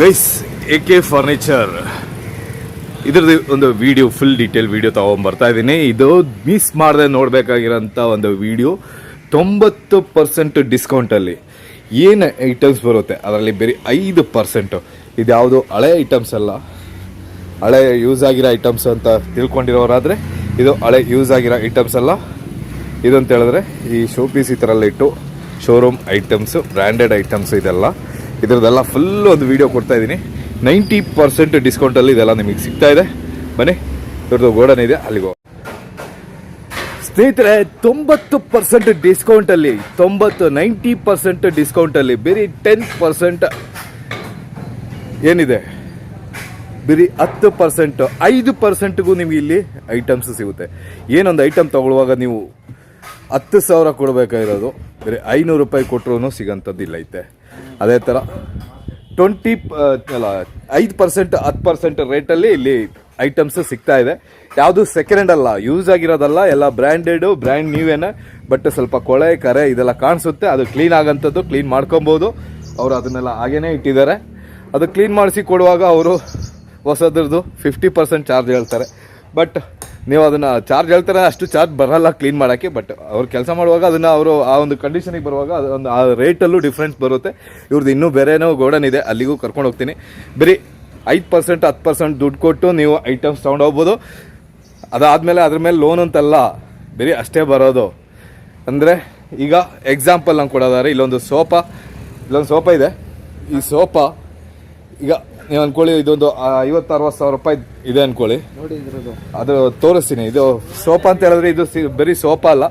Guys A K furniture ಇದ್ರದ್ದು ಒಂದು video full detail video ತಗೊಂಬರ್ತಾ ಇದ್ದೀನಿ ಇದು ಮಿಸ್ ಮಾಡದೆ ನೋಡಬೇಕಾಗಿರೋಂಥ ಒಂದು ವಿಡಿಯೋ ತೊಂಬತ್ತು ಪರ್ಸೆಂಟ್ ಡಿಸ್ಕೌಂಟಲ್ಲಿ ಏನು ಐಟಮ್ಸ್ ಬರುತ್ತೆ? ಅದರಲ್ಲಿ ಬರೀ ಐದು ಪರ್ಸೆಂಟು ಇದ್ಯಾವುದು ಹಳೆ ಐಟಮ್ಸ್ ಅಲ್ಲ. ಹಳೆ ಯೂಸ್ ಆಗಿರೋ ಐಟಮ್ಸ್ ಅಂತ ತಿಳ್ಕೊಂಡಿರೋರಾದರೆ, ಇದು ಹಳೆ ಯೂಸ್ ಆಗಿರೋ ಐಟಮ್ಸ್ ಅಲ್ಲ. ಇದಂತ ಹೇಳಿದ್ರೆ ಈ ಶೋ ಪೀಸ್ ಈ ಥರ ಇಟ್ಟು ಶೋರೂಮ್ ಐಟಮ್ಸು ಬ್ರ್ಯಾಂಡೆಡ್ ಐಟಮ್ಸ್ ಇದೆಲ್ಲ. ಇದ್ರದ್ದೆಲ್ಲ ಫುಲ್ ಒಂದು ವಿಡಿಯೋ ಕೊಡ್ತಾ ಇದ್ದೀನಿ. ನೈಂಟಿ ಪರ್ಸೆಂಟ್ ಡಿಸ್ಕೌಂಟಲ್ಲಿ ಇದೆಲ್ಲ ನಿಮಗೆ ಸಿಗ್ತಾ ಇದೆ. ಬನ್ನಿ, ಇವ್ರದ್ದು ಗೋಡನ್ ಇದೆ, ಅಲ್ಲಿಗೆ. ಸ್ನೇಹಿತರೆ, ತೊಂಬತ್ತು ಪರ್ಸೆಂಟ್ ಡಿಸ್ಕೌಂಟಲ್ಲಿ ತೊಂಬತ್ತು ನೈಂಟಿ ಪರ್ಸೆಂಟ್ ಡಿಸ್ಕೌಂಟಲ್ಲಿ ಬರೀ ಟೆನ್ ಪರ್ಸೆಂಟ್ ಏನಿದೆ? ಬರೀ ಹತ್ತು ಪರ್ಸೆಂಟ್ ಐದು ಪರ್ಸೆಂಟ್ಗೂ ನಿಮ್ಗೆ ಇಲ್ಲಿ ಐಟಮ್ಸ್ ಸಿಗುತ್ತೆ. ಏನೊಂದು ಐಟಮ್ ತಗೊಳ್ಳುವಾಗ ನೀವು ಹತ್ತು ಸಾವಿರ ಕೊಡಬೇಕಾಗಿರೋದು. ಬರೀ ಐನೂರು ರೂಪಾಯಿ ಕೊಟ್ಟರು ಸಿಗೋಂಥದ್ದು ಇಲ್ಲ ಐತೆ. ಅದೇ ಥರ ಟ್ವೆಂಟಿ ಅಲ್ಲ, ಐದು ಪರ್ಸೆಂಟ್ ಹತ್ತು ಪರ್ಸೆಂಟ್ ರೇಟಲ್ಲಿ ಇಲ್ಲಿ ಐಟಮ್ಸ್ ಸಿಗ್ತಾ ಇದೆ. ಯಾವುದು ಸೆಕೆಂಡ್ ಹ್ಯಾಂಡ್ ಅಲ್ಲ ಯೂಸ್ ಆಗಿರೋದಲ್ಲ, ಎಲ್ಲ ಬ್ರ್ಯಾಂಡೆಡು ಬ್ರ್ಯಾಂಡ್ ನ್ಯೂವೇನೆ ಬಟ್ ಸ್ವಲ್ಪ ಕೊಳೆ, ಕರೆ ಇದೆಲ್ಲ ಕಾಣಿಸುತ್ತೆ. ಅದು ಕ್ಲೀನ್ ಆಗೋಂಥದ್ದು ಕ್ಲೀನ್ ಮಾಡ್ಕೊಬೋದು. ಅವರು ಅದನ್ನೆಲ್ಲ ಹಾಗೇ ಇಟ್ಟಿದ್ದಾರೆ. ಅದು ಕ್ಲೀನ್ ಮಾಡಿಸಿ ಕೊಡುವಾಗ ಅವರು ಹೊಸದ್ರದ್ದು ಫಿಫ್ಟಿ ಪರ್ಸೆಂಟ್ ಚಾರ್ಜ್ ಹೇಳ್ತಾರೆ. ಬಟ್ ನೀವು ಅದನ್ನು ಚಾರ್ಜ್ ಹೇಳ್ತಾರೆ, ಅಷ್ಟು ಚಾರ್ಜ್ ಬರಲ್ಲ ಕ್ಲೀನ್ ಮಾಡೋಕ್ಕೆ ಬಟ್ ಅವ್ರು ಕೆಲಸ ಮಾಡುವಾಗ ಅದನ್ನು ಅವರು ಆ ಒಂದು ಕಂಡೀಷನಿಗೆ ಬರುವಾಗ ಅದೊಂದು ಆ ರೇಟಲ್ಲೂ ಡಿಫ್ರೆನ್ಸ್ ಬರುತ್ತೆ. ಇವ್ರದ್ದು ಇನ್ನೂ ಬೇರೆನೋ ಗೋಡನ್ ಇದೆ, ಅಲ್ಲಿಗೂ ಕರ್ಕೊಂಡು ಹೋಗ್ತೀನಿ. ಬರೀ ಐದು ಪರ್ಸೆಂಟ್ ಹತ್ತು ಪರ್ಸೆಂಟ್ ದುಡ್ಡು ಕೊಟ್ಟು ನೀವು ಐಟಮ್ಸ್ ತೊಗೊಂಡು ಹೋಗ್ಬೋದು ಅದಾದಮೇಲೆ ಅದ್ರ ಮೇಲೆ ಲೋನ್ ಅಂತಲ್ಲ ಬರೀ ಅಷ್ಟೇ ಬರೋದು. ಅಂದರೆ ಈಗ ಎಕ್ಸಾಂಪಲ್ ನಂಗೆ ಕೊಡೋದಾದ್ರೆ, ಇಲ್ಲೊಂದು ಸೋಫಾ ಇಲ್ಲೊಂದು ಸೋಫಾ ಇದೆ. ಈ ಸೋಫಾ ಈಗ ನೀವು ಅನ್ಕೊಳ್ಳಿ ಇದೊಂದು ಐವತ್ತು ಅರವತ್ತು ಸಾವಿರ ರೂಪಾಯಿ ಇದೆ ಅನ್ಕೊಳ್ಳಿ. ಅದು ತೋರಿಸ್ತೀನಿ. ಇದು ಸೋಫಾ ಅಂತ ಹೇಳಿದ್ರೆ ಇದು ಬರೀ ಸೋಫಾ ಅಲ್ಲ.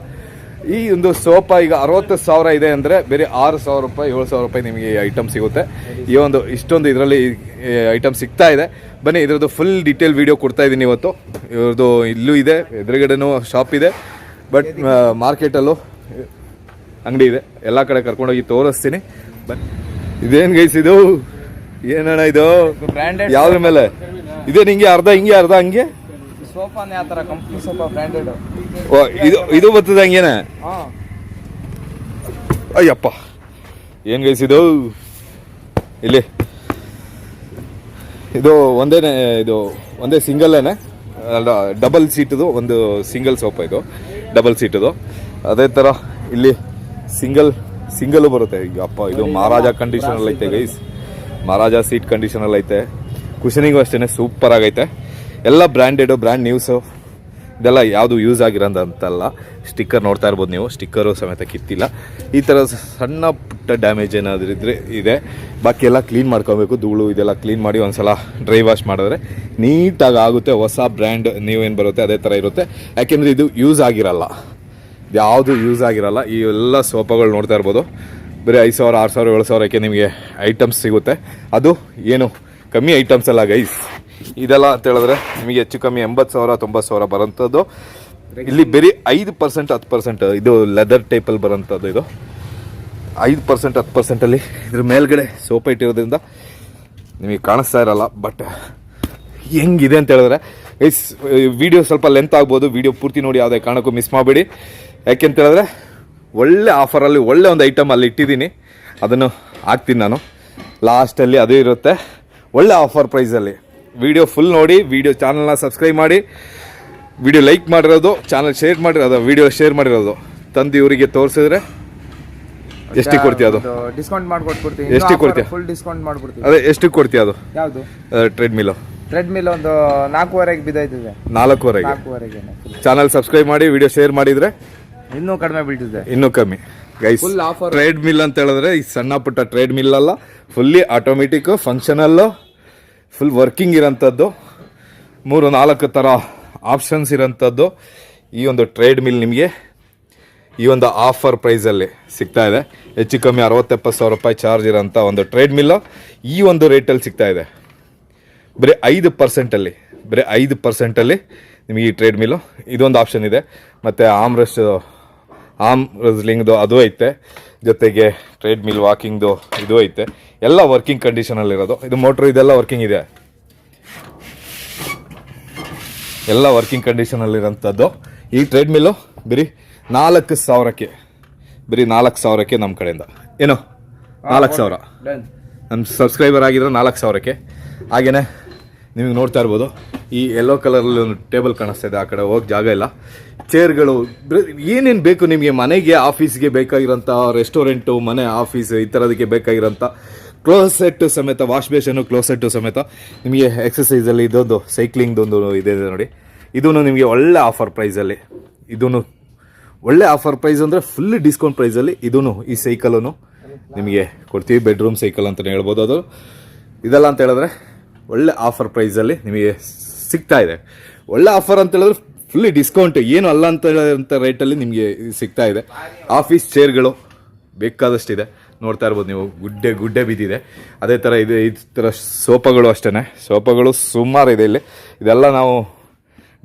ಈ ಒಂದು ಸೋಫಾ ಈಗ ಅರವತ್ತು ಸಾವಿರ ಇದೆ ಅಂದರೆ ಬೇರೆ ಆರು ಸಾವಿರ ರೂಪಾಯಿ ಏಳು ಸಾವಿರ ರೂಪಾಯಿ ನಿಮಗೆ ಈ ಐಟಮ್ ಸಿಗುತ್ತೆ. ಈ ಒಂದು ಇಷ್ಟೊಂದು ಇದರಲ್ಲಿ ಐಟಮ್ ಸಿಗ್ತಾ ಇದೆ. ಬನ್ನಿ ಇದರದ್ದು ಫುಲ್ ಡೀಟೇಲ್ ವಿಡಿಯೋ ಕೊಡ್ತಾ ಇದ್ದೀನಿ ಇವತ್ತು. ಇವ್ರದ್ದು ಇಲ್ಲೂ ಇದೆ ಎದುರುಗಡೆನೂ ಶಾಪ್ ಇದೆ. ಬಟ್ ಮಾರ್ಕೆಟಲ್ಲೂ ಅಂಗಡಿ ಇದೆ. ಎಲ್ಲ ಕಡೆ ಕರ್ಕೊಂಡೋಗಿ ತೋರಿಸ್ತೀನಿ. ಬನ್ನಿ. ಇದೇನು ಗೈಸ್ ಇದು? ಏನಣ್ಣ ಇದು? ಬ್ರ್ಯಾಂಡೆಡ್ ಯಾವ್ದ್ರ ಮೇಲೆ? ಇದೆ ನಿಂಗೆ ಅರ್ಧ ಹಿಂಗೆ ಅರ್ಧ ಹಂಗೆ? ಸೋಫಾನೇ ಆ ಥರ ಕಂಪ್ನಿ ಸೋಫಾ ಬ್ರ್ಯಾಂಡೆಡ್ ಓ ಇದು ಇದು ಬರ್ತದೆ ಹಂಗೇನೆ? ಹಾಂ. ಅಯ್ಯಪ್ಪ. ಏನು ಗೈಸಿದು ಇಲ್ಲಿ. ಇದು ಒಂದೇನೆ ಇದು ಒಂದೇ ಸಿಂಗಲ್ಲೇನೆ ಏನೆ ಡಬಲ್ ಸೀಟದು ಒಂದು ಸಿಂಗಲ್ ಸೋಫಾ ಇದು. ಡಬಲ್ ಸೀಟದು ಅದೇ ಥರ ಇಲ್ಲಿ ಸಿಂಗಲ್ ಸಿಂಗಲ್ ಬರುತ್ತೆ. ಅಪ್ಪ ಇದು ಮಹಾರಾಜ ಕಂಡೀಷನಲ್ಲಿ ಐತೆ ಗೈಸ್ ಮಹಾರಾಜ ಸೀಟ್ ಕಂಡೀಷನಲ್ಲಿ ಐತೆ. ಕುಷನಿಗೂ ಅಷ್ಟೇ ಸೂಪರ್ ಆಗೈತೆ. ಎಲ್ಲ ಬ್ರ್ಯಾಂಡೆಡು ಬ್ರ್ಯಾಂಡ್ ನ್ಯೂಸು ಇದೆಲ್ಲ ಯಾವುದು ಯೂಸ್ ಆಗಿರೋಂತಲ್ಲ ಸ್ಟಿಕ್ಕರ್ ನೋಡ್ತಾ ಇರ್ಬೋದು ನೀವು. ಸ್ಟಿಕ್ಕರು ಸಮೇತ ಕಿತ್ತಿಲ್ಲ. ಈ ಥರ ಸಣ್ಣ ಪುಟ್ಟ ಡ್ಯಾಮೇಜ್ ಏನಾದರೂ ಇದ್ರೆ ಇದೆ. ಬಾಕಿ ಎಲ್ಲ ಕ್ಲೀನ್ ಮಾಡ್ಕೊಬೇಕು. ಧೂಳು ಇದೆಲ್ಲ ಕ್ಲೀನ್ ಮಾಡಿ ಒಂದ್ಸಲ ಡ್ರೈ ವಾಶ್ ಮಾಡಿದ್ರೆ ನೀಟಾಗಿ ಆಗುತ್ತೆ. ಹೊಸ ಬ್ರ್ಯಾಂಡ್ ನೀವೇನು ಬರುತ್ತೆ, ಅದೇ ಥರ ಇರುತ್ತೆ. ಯಾಕೆಂದರೆ ಇದು ಯೂಸ್ ಆಗಿರಲ್ಲ. ಯಾವುದು ಯೂಸ್ ಆಗಿರಲ್ಲ. ಈ ಎಲ್ಲ ಸೋಫಾಗಳು ನೋಡ್ತಾ ಇರ್ಬೋದು. ಬರೀ ಐದು ಸಾವಿರ, ಆರು ಸಾವಿರ, ಏಳು ಸಾವಿರಕ್ಕೆ ನಿಮಗೆ ಐಟಮ್ಸ್ ಸಿಗುತ್ತೆ. ಅದು ಏನು ಕಮ್ಮಿ ಐಟಮ್ಸ್ ಅಲ್ಲ ಗೈಸ್ ಇದೆಲ್ಲ ಅಂತ ಹೇಳಿದ್ರೆ ನಿಮಗೆ ಹೆಚ್ಚು ಕಮ್ಮಿ ಎಂಬತ್ತು ಸಾವಿರ, ತೊಂಬತ್ತು ಸಾವಿರ ಬರೋಂಥದ್ದು. ಇಲ್ಲಿ ಬರೀ ಐದು ಪರ್ಸೆಂಟ್ ಹತ್ತು ಪರ್ಸೆಂಟ್ ಇದು ಲೆದರ್ ಟೈಪಲ್ಲಿ ಬರೋಂಥದ್ದು ಇದು. ಐದು ಪರ್ಸೆಂಟ್ ಹತ್ತು ಪರ್ಸೆಂಟಲ್ಲಿ ಇದ್ರ ಮೇಲ್ಗಡೆ ಸೋಪ್ ಇಟ್ಟಿರೋದ್ರಿಂದ ನಿಮಗೆ ಕಾಣಿಸ್ತಾ ಇರಲ್ಲ ಬಟ್ ಹೆಂಗಿದೆ ಅಂತ ಹೇಳಿದ್ರೆ ಇಸ್ ವಿಡಿಯೋ ಸ್ವಲ್ಪ ಲೆಂತ್ ಆಗ್ಬೋದು ವಿಡಿಯೋ ಪೂರ್ತಿ ನೋಡಿ, ಯಾವುದೇ ಕಾರಣಕ್ಕೂ ಮಿಸ್ ಮಾಡಬೇಡಿ. ಯಾಕೆಂತ ಹೇಳಿದ್ರೆ ಒಳ್ಳೆ ಆಫರಲ್ಲಿ ಒಳ್ಳೆ ಒಂದು ಐಟಮ್ ಅಲ್ಲಿ ಇಟ್ಟಿದ್ದೀನಿ. ಅದನ್ನು ಹಾಕ್ತೀನಿ ನಾನು. ಲಾಸ್ಟಲ್ಲಿ ಅದು ಇರುತ್ತೆ. ಒಳ್ಳೆ ಆಫರ್ ಪ್ರೈಸಲ್ಲಿ ವಿಡಿಯೋ ಫುಲ್ ನೋಡಿ ವಿಡಿಯೋ ಚಾನಲ್ನ ಸಬ್ಸ್ಕ್ರೈಬ್ ಮಾಡಿ. ವಿಡಿಯೋ ಲೈಕ್ ಮಾಡಿರೋದು ಚಾನಲ್ ಶೇರ್ ಮಾಡಿರೋದು ವಿಡಿಯೋ ಶೇರ್ ಮಾಡಿರೋದು. ತಂದು ಇವರಿಗೆ ತೋರಿಸಿದ್ರೆ ಎಷ್ಟಿಗೆ ಕೊಡ್ತೀಯ ಅದು? ಡಿಸ್ಕೌಂಟ್ ಮಾಡ್ಕೊಟ್ಬಿಡ್ತೀವಿ ಎಷ್ಟಿಗೆ ಕೊಡ್ತೀಯ? ಫುಲ್ ಡಿಸ್ಕೌಂಟ್ ಮಾಡ್ಬಿಡ್ತೀವಿ ಅದೇ ಎಷ್ಟಿಗೆ ಕೊಡ್ತೀಯ ಅದು? ಯಾವುದು? ಟ್ರೆಡ್ಮಿಲು ಟ್ರೆಡ್ಮಿಲ್ ಒಂದು ನಾಲ್ಕೂವರೆಗೆ ಬಿದ್ದೈತಿದೆ ನಾಲ್ಕೂವರೆಗೆ. ನಾಲ್ಕೂವರೆಗೆ ಚಾನಲ್ ಸಬ್ಸ್ಕ್ರೈಬ್ ಮಾಡಿ ವಿಡಿಯೋ ಶೇರ್ ಮಾಡಿದ್ರೆ ಇನ್ನೂ ಕಡಿಮೆ ಬೀಳ್ತಿದೆ. ಇನ್ನೂ ಕಮ್ಮಿ. Guys full offer treadmill ಅಂತ ಹೇಳಿದ್ರೆ ಈ ಸಣ್ಣ ಪುಟ್ಟ ಟ್ರೇಡ್ ಮಿಲ್ ಅಲ್ಲ ಫುಲ್ಲಿ ಆಟೋಮೆಟಿಕ್ ಫಂಕ್ಷನಲ್ಲು ಫುಲ್ ವರ್ಕಿಂಗ್ ಇರೋಂಥದ್ದು. ಮೂರು ನಾಲ್ಕು ಥರ ಆಪ್ಷನ್ಸ್ ಇರೋಂಥದ್ದು. ಈ ಒಂದು ಟ್ರೇಡ್ ಮಿಲ್ ನಿಮಗೆ ಈ ಒಂದು ಆಫರ್ ಪ್ರೈಸಲ್ಲಿ ಸಿಗ್ತಾ ಇದೆ. ಹೆಚ್ಚು ಕಮ್ಮಿ ಅರವತ್ತೆಪ್ಪತ್ತು ಸಾವಿರ ರೂಪಾಯಿ ಚಾರ್ಜ್ ಇರೋಂಥ ಒಂದು ಟ್ರೇಡ್ ಮಿಲ್ಲು ಈ ಒಂದು ರೇಟಲ್ಲಿ ಸಿಗ್ತಾ ಇದೆ. ಬರೀ ಐದು ಪರ್ಸೆಂಟಲ್ಲಿ ಬರೀ ಐದು ಪರ್ಸೆಂಟಲ್ಲಿ ನಿಮಗೆ ಈ ಟ್ರೇಡ್ ಮಿಲ್ಲು ಇದೊಂದು ಆಪ್ಷನ್ ಇದೆ. ಮತ್ತು ಆಮ್ರೆಸ್ಟ್ ಆಮ್ ರಿಸ್ಲಿಂಗ್ದು ಅದು ಐತೆ. ಜೊತೆಗೆ ಟ್ರೇಡ್ ಮಿಲ್ ವಾಕಿಂಗ್ದು ಇದು ಐತೆ. ಎಲ್ಲ ವರ್ಕಿಂಗ್ ಕಂಡೀಷನಲ್ಲಿರೋದು. ಇದು ಮೋಟ್ರ್ ಇದೆಲ್ಲ ವರ್ಕಿಂಗ್ ಇದೆ ಎಲ್ಲ ವರ್ಕಿಂಗ್ ಕಂಡೀಷನಲ್ಲಿರೋಂಥದ್ದು. ಈ ಟ್ರೇಡ್ ಮಿಲ್ಲು ಬರೀ ನಾಲ್ಕು ಸಾವಿರಕ್ಕೆ. ಬರೀ ನಾಲ್ಕು ಸಾವಿರಕ್ಕೆ ನಮ್ಮ ಕಡೆಯಿಂದ. ಏನು? ನಾಲ್ಕು ಸಾವಿರ. ನಮ್ಮ ಸಬ್ಸ್ಕ್ರೈಬರ್ ಆಗಿದ್ರೆ ನಾಲ್ಕು ಸಾವಿರಕ್ಕೆ. ಹಾಗೆಯೇ ನಿಮಗೆ ನೋಡ್ತಾ ಇರ್ಬೋದು. ಈ ಯೆಲ್ಲೋ ಕಲರಲ್ಲಿ ಒಂದು ಟೇಬಲ್ ಕಾಣಿಸ್ತಾ ಇದೆ. ಆ ಕಡೆ ಹೋಗಿ ಜಾಗ ಇಲ್ಲ. ಚೇರ್ಗಳು ಏನೇನು ಬೇಕು ನಿಮಗೆ? ಮನೆಗೆ ಆಫೀಸ್ಗೆ ಬೇಕಾಗಿರೋಂಥ ರೆಸ್ಟೋರೆಂಟು ಮನೆ ಆಫೀಸ್ ಈ ಥರದಕ್ಕೆ ಬೇಕಾಗಿರೋಂಥ ಕ್ಲೋಸೆಟ್ಟು ಸಮೇತ ವಾಶ್ ಬೇಷನು ಕ್ಲೋಸೆಟ್ಟು ಸಮೇತ ನಿಮಗೆ ಎಕ್ಸಸೈಸಲ್ಲಿ ಇದೊಂದು ಸೈಕ್ಲಿಂಗ್ದೊಂದು ಇದೆ ನೋಡಿ. ಇದೂ ನಿಮಗೆ ಒಳ್ಳೆ ಆಫರ್ ಪ್ರೈಸಲ್ಲಿ ಇದೂ ಒಳ್ಳೆ ಆಫರ್ ಪ್ರೈಸ್ ಅಂದರೆ ಫುಲ್ ಡಿಸ್ಕೌಂಟ್ ಪ್ರೈಸಲ್ಲಿ ಇದೂ ಈ ಸೈಕಲನ್ನು ನಿಮಗೆ ಕೊಡ್ತೀವಿ. ಬೆಡ್ರೂಮ್ ಸೈಕಲ್ ಅಂತಲೇ ಹೇಳ್ಬೋದು ಅದು. ಇದೆಲ್ಲ ಅಂತ ಹೇಳಿದ್ರೆ ಒಳ್ಳೆ ಆಫರ್ ಪ್ರೈಸಲ್ಲಿ ನಿಮಗೆ ಸಿಗ್ತಾ ಇದೆ. ಒಳ್ಳೆ ಆಫರ್ ಅಂತ ಹೇಳಿದ್ರೆ ಫುಲ್ಲಿ ಡಿಸ್ಕೌಂಟ್ ಏನು ಅಲ್ಲ ಅಂತ ಹೇಳೋಂಥ ರೇಟಲ್ಲಿ ನಿಮಗೆ ಸಿಗ್ತಾ ಇದೆ. ಆಫೀಸ್ ಚೇರ್ಗಳು ಬೇಕಾದಷ್ಟಿದೆ. ನೋಡ್ತಾ ಇರ್ಬೋದು ನೀವು, ಗುಡ್ಡೆ ಗುಡ್ಡೆ ಬಿದ್ದಿದೆ. ಅದೇ ಥರ ಇದೆ, ಈ ಥರ ಸೋಪಗಳು ಅಷ್ಟೇ ಸೋಪಗಳು ಸುಮಾರು ಇದೆ ಇಲ್ಲಿ. ಇದೆಲ್ಲ ನಾವು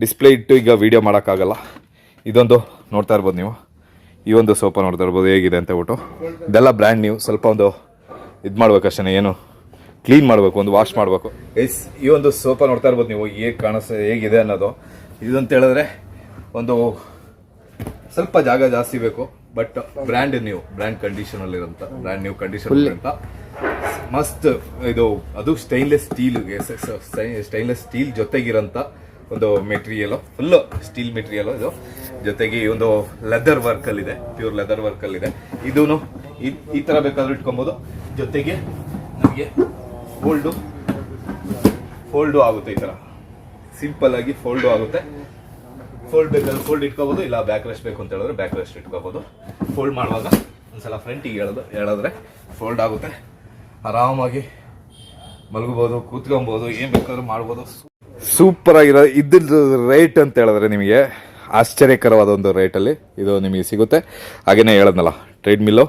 ಡಿಸ್ಪ್ಲೇ ಇಟ್ಟು ಈಗ ವೀಡಿಯೋ ಮಾಡೋಕ್ಕಾಗಲ್ಲ. ಇದೊಂದು ನೋಡ್ತಾ ಇರ್ಬೋದು ನೀವು. ಈ ಒಂದು ಸೋಪ ನೋಡ್ತಾ ಇರ್ಬೋದು ಹೇಗಿದೆ ಅಂತ ಹೇಳ್ಬಿಟ್ಟು. ಇದೆಲ್ಲ ಬ್ರ್ಯಾಂಡ್ ನೀವು ಸ್ವಲ್ಪ ಒಂದು ಇದು ಮಾಡ್ಬೇಕಷ್ಟೇ ಏನು ಕ್ಲೀನ್ ಮಾಡಬೇಕು ಒಂದು ವಾಶ್ ಮಾಡಬೇಕು. ಎಸ್ ಈ ಒಂದು ಸೋಫಾ ನೋಡ್ತಾ ಇರ್ಬೋದು ನೀವು ಹೇಗೆ ಕಾಣಿಸ್ ಹೇಗಿದೆ ಅನ್ನೋದು. ಇದಂತ ಹೇಳಿದ್ರೆ ಒಂದು ಸ್ವಲ್ಪ ಜಾಗ ಜಾಸ್ತಿ ಬೇಕು ಬಟ್ ಬ್ರ್ಯಾಂಡ್ ನೀವು ಬ್ರ್ಯಾಂಡ್ ಕಂಡೀಷನ್ ಅಲ್ಲಿ ಇರೋಂಥ ಬ್ರ್ಯಾಂಡ್ ನ್ಯೂ ಕಂಡೀಷನ್ ಅಂತ ಮಸ್ತ್ ಇದು ಅದು ಸ್ಟೈನ್ಲೆಸ್ ಸ್ಟೀಲ್ ಸ್ಟೈನ್ಲೆಸ್ ಸ್ಟೀಲ್ ಜೊತೆಗಿರೋಂಥ ಒಂದು ಮೆಟೀರಿಯಲ್ ಫುಲ್ ಸ್ಟೀಲ್ ಮೆಟೀರಿಯಲ್ ಇದು. ಜೊತೆಗೆ ಈ ಒಂದು ಲೆದರ್ ವರ್ಕ್ ಅಲ್ಲಿ ಇದೆ ಪ್ಯೂರ್ ಲೆದರ್ ವರ್ಕ್ ಅಲ್ಲಿ ಇದೆ. ಇದೂ ಈ ತರ ಬೇಕಾದ್ರೂ ಇಟ್ಕೊಬಹುದು ಜೊತೆಗೆ ನಮಗೆ ಫೋಲ್ಡು ಫೋಲ್ಡು ಆಗುತ್ತೆ ಈ ಥರ ಸಿಂಪಲ್ ಆಗಿ ಫೋಲ್ಡು ಆಗುತ್ತೆ. ಫೋಲ್ಡ್ ಬೇಕಾದ್ರೆ ಫೋಲ್ಡ್ ಇಟ್ಕೋಬೋದು, ಇಲ್ಲ ಬ್ಯಾಕ್ ರೆಸ್ಟ್ ಬೇಕು ಅಂತ ಹೇಳಿದ್ರೆ ಬ್ಯಾಕ್ ರೆಸ್ಟ್ ಇಟ್ಕೋಬೋದು. ಫೋಲ್ಡ್ ಮಾಡುವಾಗ ಒಂದ್ಸಲ ಫ್ರಂಟಿಗೆ ಹೇಳೋದು ಹೇಳಿದ್ರೆ ಫೋಲ್ಡ್ ಆಗುತ್ತೆ. ಆರಾಮಾಗಿ ಮಲಗಬಹುದು ಕೂತ್ಕೊಬೋದು, ಏನು ಬೇಕಾದ್ರೂ ಮಾಡ್ಬೋದು. ಸೂಪರ್ ಆಗಿರೋ ಇದ್ರದ್ದು ರೇಟ್ ಅಂತ ಹೇಳಿದ್ರೆ ನಿಮಗೆ ಆಶ್ಚರ್ಯಕರವಾದ ಒಂದು ರೇಟಲ್ಲಿ ಇದು ನಿಮಗೆ ಸಿಗುತ್ತೆ. ಹಾಗೆಯೇ ಹೇಳೋದ್ನಲ್ಲ ಟ್ರೇಡ್ ಮಿಲ್ಲು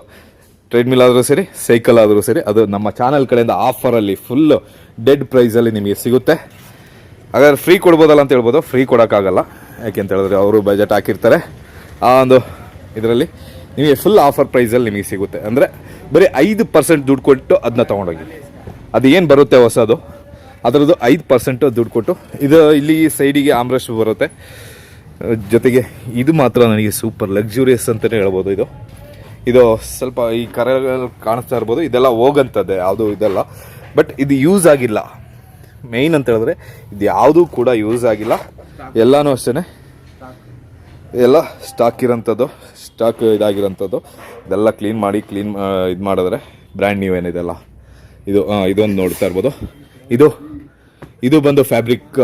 ಟ್ರೇಡ್ ಮಿಲ್ ಆದರೂ ಸರಿ ಸೈಕಲ್ ಆದರೂ ಸರಿ, ಅದು ನಮ್ಮ ಚಾನಲ್ ಕಡೆಯಿಂದ ಆಫರಲ್ಲಿ ಫುಲ್ಲು ಡೆಡ್ ಪ್ರೈಸಲ್ಲಿ ನಿಮಗೆ ಸಿಗುತ್ತೆ. ಹಾಗಾದ್ರೆ ಫ್ರೀ ಕೊಡ್ಬೋದಲ್ಲ ಅಂತ ಹೇಳ್ಬೋದು ಫ್ರೀ ಕೊಡೋಕ್ಕಾಗಲ್ಲ. ಯಾಕೆ ಅಂತ ಹೇಳಿದ್ರೆ ಅವರು ಬಜೆಟ್ ಹಾಕಿರ್ತಾರೆ. ಆ ಒಂದು ಇದರಲ್ಲಿ ನಿಮಗೆ ಫುಲ್ ಆಫರ್ ಪ್ರೈಸಲ್ಲಿ ನಿಮಗೆ ಸಿಗುತ್ತೆ. ಅಂದರೆ ಬರೀ ಐದು ಪರ್ಸೆಂಟ್ ದುಡ್ಡು ಕೊಟ್ಟು ಅದನ್ನ ತೊಗೊಂಡೋಗಿ. ಅದು ಏನು ಬರುತ್ತೆ ಹೊಸದು? ಅದರದ್ದು ಐದು ಪರ್ಸೆಂಟು ದುಡ್ಡು ಕೊಟ್ಟು, ಇದು ಇಲ್ಲಿ ಸೈಡಿಗೆ ಆಮ್ರಶ್ ಬರುತ್ತೆ. ಜೊತೆಗೆ ಇದು ಮಾತ್ರ ನನಗೆ ಸೂಪರ್ ಲಕ್ಸುರಿಯಸ್ ಅಂತಲೇ ಹೇಳ್ಬೋದು ಇದು. ಇದು ಸ್ವಲ್ಪ ಈ ಕರೆಗಳಲ್ಲಿ ಕಾಣಿಸ್ತಾ ಇರ್ಬೋದು. ಇದೆಲ್ಲ ಹೋಗಂಥದ್ದೇ ಯಾವುದು ಇದೆಲ್ಲ. ಬಟ್ ಇದು ಯೂಸ್ ಆಗಿಲ್ಲ. ಮೇಯ್ನ್ ಅಂತ ಹೇಳಿದ್ರೆ, ಇದು ಯಾವುದೂ ಕೂಡ ಯೂಸ್ ಆಗಿಲ್ಲ. ಎಲ್ಲನೂ ಅಷ್ಟೇ ಎಲ್ಲ ಸ್ಟಾಕ್ ಇರೋಂಥದ್ದು ಸ್ಟಾಕ್ ಇದಾಗಿರೋಂಥದ್ದು. ಇದೆಲ್ಲ ಕ್ಲೀನ್ ಮಾಡಿ ಕ್ಲೀನ್ ಇದು ಮಾಡಿದ್ರೆ ಬ್ರ್ಯಾಂಡ್ ನ್ಯೂ ಏನಿದೆಲ್ಲ ಇದು ಇದೊಂದು ನೋಡ್ತಾ ಇರ್ಬೋದು. ಇದು ಇದು ಬಂದು ಫ್ಯಾಬ್ರಿಕ್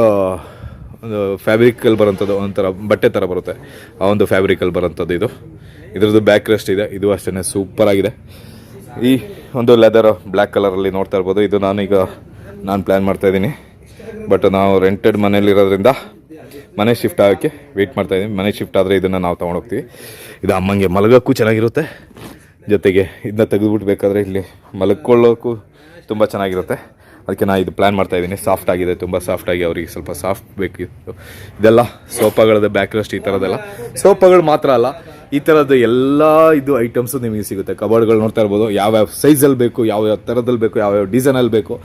ಒಂದು ಫ್ಯಾಬ್ರಿಕಲ್ಲಿ ಬರೋಂಥದ್ದು, ಒಂಥರ ಬಟ್ಟೆ ಥರ ಬರುತ್ತೆ. ಆ ಒಂದು ಫ್ಯಾಬ್ರಿಕಲ್ಲಿ ಬರೋಂಥದ್ದು ಇದು. ಇದ್ರದ್ದು ಬ್ಯಾಕ್ ರೆಸ್ಟ್ ಇದೆ. ಇದು ಅಷ್ಟೇ ಸೂಪರ್ ಆಗಿದೆ. ಈ ಒಂದು ಲೆದರ್ ಬ್ಲ್ಯಾಕ್ ಕಲರಲ್ಲಿ ನೋಡ್ತಾ ಇರ್ಬೋದು. ಇದು ನಾನು ಈಗ ನಾನು ಪ್ಲ್ಯಾನ್ ಮಾಡ್ತಾ ಇದ್ದೀನಿ. ಬಟ್ ನಾವು ರೆಂಟೆಡ್ ಮನೇಲಿರೋದ್ರಿಂದ ಮನೆ ಶಿಫ್ಟ್ ಆಗೋಕ್ಕೆ ವೆಯ್ಟ್ ಮಾಡ್ತಾ ಇದ್ದೀನಿ. ಮನೆ ಶಿಫ್ಟ್ ಆದರೆ ಇದನ್ನು ನಾವು ತೊಗೊಂಡೋಗ್ತೀವಿ ಇದು ಅಮ್ಮಂಗೆ ಮಲಗೋಕ್ಕೂ ಚೆನ್ನಾಗಿರುತ್ತೆ. ಜೊತೆಗೆ ಇದನ್ನ ತೆಗೆದುಬಿಟ್ಟು ಬೇಕಾದರೆ ಇಲ್ಲಿ ಮಲ್ಕೊಳ್ಳೋಕ್ಕೂ ತುಂಬ ಚೆನ್ನಾಗಿರುತ್ತೆ. ಅದಕ್ಕೆ ನಾನು ಇದು ಪ್ಲ್ಯಾನ್ ಮಾಡ್ತಾ ಇದ್ದೀನಿ. ಸಾಫ್ಟ್ ಆಗಿದೆ, ತುಂಬ ಸಾಫ್ಟ್ ಆಗಿ ಅವರಿಗೆ ಸ್ವಲ್ಪ ಸಾಫ್ಟ್ ಬೇಕಿತ್ತು. ಇದೆಲ್ಲ ಸೋಫಾಗಳದ್ದು ಬ್ಯಾಕ್ ರೆಸ್ಟ್ ಈ ಥರದ್ದೆಲ್ಲ ಸೋಫಾಗಳು ಮಾತ್ರ ಅಲ್ಲ ಈ ಥರದ್ದು ಎಲ್ಲ ಇದು ಐಟಮ್ಸು ನಿಮಗೆ ಸಿಗುತ್ತೆ. ಕಬಾರ್ಡ್ಗಳು ನೋಡ್ತಾ ಇರ್ಬೋದು. ಯಾವ್ಯಾವ ಸೈಜಲ್ಲಿ ಬೇಕು ಯಾವ್ಯಾವ ಥರದಲ್ಲಿ ಬೇಕು ಯಾವ್ಯಾವ ಡಿಸೈನಲ್ಲಿ ಬೇಕು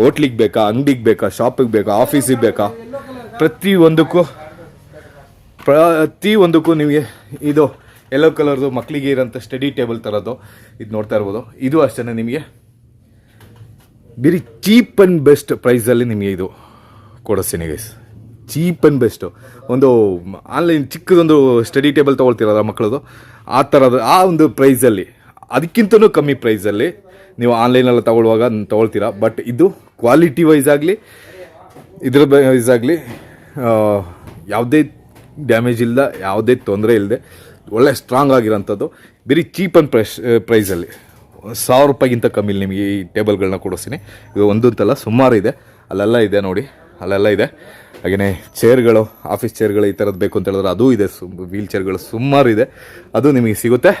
ಹೋಟ್ಲಿಗೆ ಬೇಕಾ, ಅಂಗಡಿಗೆ ಬೇಕಾ ಶಾಪಿಗೆ ಬೇಕಾ ಆಫೀಸಿಗೆ ಬೇಕಾ, ಪ್ರತಿ ಒಂದಕ್ಕೂ ಪ್ರತಿ ಒಂದಕ್ಕೂ ನಿಮಗೆ ಇದು ಯೆಲ್ಲೋ ಕಲರ್ದು ಮಕ್ಕಳಿಗೆ ಇರೋಂಥ ಸ್ಟಡಿ ಟೇಬಲ್ ಥರದ್ದು ಇದು ನೋಡ್ತಾ ಇರ್ಬೋದು. ಇದು ಅಷ್ಟೇ ನಿಮಗೆ. ಬಿರಿ ಚೀಪ್ ಆ್ಯಂಡ್ ಬೆಸ್ಟ್ ಪ್ರೈಸಲ್ಲಿ ನಿಮಗೆ ಇದು ಕೊಡಿಸ್ತೀನಿ ಗೈಸ್ ಚೀಪ್ ಆ್ಯಂಡ್ ಬೆಸ್ಟು. ಒಂದು ಆನ್ಲೈನ್ ಚಿಕ್ಕದೊಂದು ಸ್ಟಡಿ ಟೇಬಲ್ ತೊಗೊಳ್ತೀರಲ್ಲ ಮಕ್ಕಳದು? ಆ ಥರದ ಆ ಒಂದು ಪ್ರೈಸಲ್ಲಿ ಅದಕ್ಕಿಂತಲೂ ಕಮ್ಮಿ ಪ್ರೈಸಲ್ಲಿ ನೀವು ಆನ್ಲೈನಲ್ಲಿ ತಗೊಳ್ಳುವಾಗ ತೊಗೊಳ್ತೀರಾ. ಬಟ್ ಇದು ಕ್ವಾಲಿಟಿ ವೈಸ್ ಆಗಲಿ, ಇದ್ರ ವೈಸ್ ಆಗಲಿ ಯಾವುದೇ ಡ್ಯಾಮೇಜ್ ಇಲ್ಲದ ಯಾವುದೇ ತೊಂದರೆ ಇಲ್ಲದೆ ಒಳ್ಳೆ ಸ್ಟ್ರಾಂಗ್ ಆಗಿರೋಂಥದ್ದು. ವೆರಿ ಚೀಪ್ ಆ್ಯಂಡ್ ಪ್ರೈಸ್ ಪ್ರೈಸಲ್ಲಿ ಸಾವಿರ ರೂಪಾಯಿಗಿಂತ ಕಮ್ಮಿ ನಿಮಗೆ ಈ ಟೇಬಲ್ಗಳನ್ನ ಕೊಡಿಸ್ತೀನಿ. ಇದು ಒಂದಂತಲ್ಲ ಸುಮಾರು ಇದೆ. ಅಲ್ಲೆಲ್ಲ ಇದೆ ನೋಡಿ. ಅಲ್ಲೆಲ್ಲ ಇದೆ. ಹಾಗೆಯೇ ಚೇರ್ಗಳು ಆಫೀಸ್ ಚೇರ್ಗಳು ಈ ಥರದ್ದು ಬೇಕು ಅಂತ ಹೇಳಿದ್ರೆ ಅದೂ ಇದೆ. ಸು ವೀಲ್ ಚೇರ್ಗಳು ಸುಮಾರು ಇದೆ. ಅದು ನಿಮಗೆ ಸಿಗುತ್ತೆ.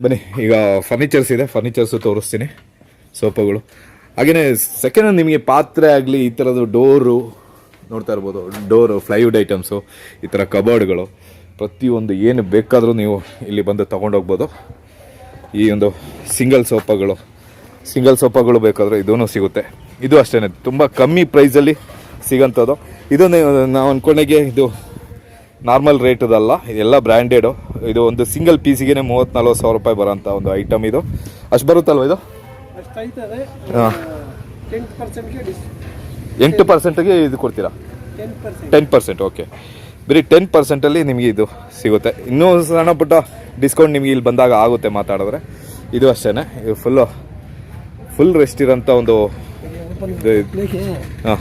ಬನ್ನಿ, ಈಗ ಫರ್ನಿಚರ್ಸ್ ಇದೆ. ಫರ್ನಿಚರ್ಸು ತೋರಿಸ್ತೀನಿ. ಸೋಫಾಗಳು ಹಾಗೆಯೇ ಸೆಕೆಂಡ್ ನಿಮಗೆ ಪಾತ್ರೆ ಆಗಲಿ, ಈ ಥರದ್ದು ಡೋರು, ನೋಡ್ತಾ ಇರ್ಬೋದು, ಡೋರು ಫ್ಲೈವುಡ್ ಐಟಮ್ಸು ಈ ಥರ ಕಬೋರ್ಡ್ಗಳು ಪ್ರತಿಯೊಂದು ಏನು ಬೇಕಾದರೂ ನೀವು ಇಲ್ಲಿ ಬಂದು ತೊಗೊಂಡೋಗ್ಬೋದು ಈ ಒಂದು ಸಿಂಗಲ್ ಸೋಫಾಗಳು ಸಿಂಗಲ್ ಸೋಫಾಗಳು ಬೇಕಾದರೆ ಇದೂ ಸಿಗುತ್ತೆ. ಇದು ಅಷ್ಟೇ ತುಂಬ ಕಮ್ಮಿ ಪ್ರೈಸಲ್ಲಿ ಸಿಗೋಂಥದ್ದು. ಇದು ನಾವು ಅಂದ್ಕೊಂಡಾಗೆ ಇದು ನಾರ್ಮಲ್ ರೇಟದಲ್ಲ ಇದೆಲ್ಲ ಬ್ರ್ಯಾಂಡೆಡು ಇದು ಒಂದು ಸಿಂಗಲ್ ಪೀಸಿಗೆ ಮೂವತ್ತು ನಲ್ವತ್ತು ಸಾವಿರ ರೂಪಾಯಿ ಬರೋಂಥ ಒಂದು ಐಟಮ್ ಇದು. ಅಷ್ಟು ಬರುತ್ತಲ್ವ ಇದು? ಹಾಂ. ಎಂಟು ಪರ್ಸೆಂಟಿಗೆ ಇದು ಕೊಡ್ತೀರಾ? Ten percent ten percent okay ಬರೀ ಟೆನ್ ಪರ್ಸೆಂಟಲ್ಲಿ ನಿಮಗೆ ಇದು ಸಿಗುತ್ತೆ. ಇನ್ನೂ ಸಣ್ಣ ಪುಟ್ಟ ಡಿಸ್ಕೌಂಟ್ ನಿಮಗೆ ಇಲ್ಲಿ ಬಂದಾಗ ಆಗುತ್ತೆ ಮಾತಾಡಿದ್ರೆ. ಇದು ಅಷ್ಟೇ ಇದು ಫುಲ್ಲು ಫುಲ್ ರೆಸ್ಟ್ ಇರೋಂಥ ಒಂದು ಹಾಂ.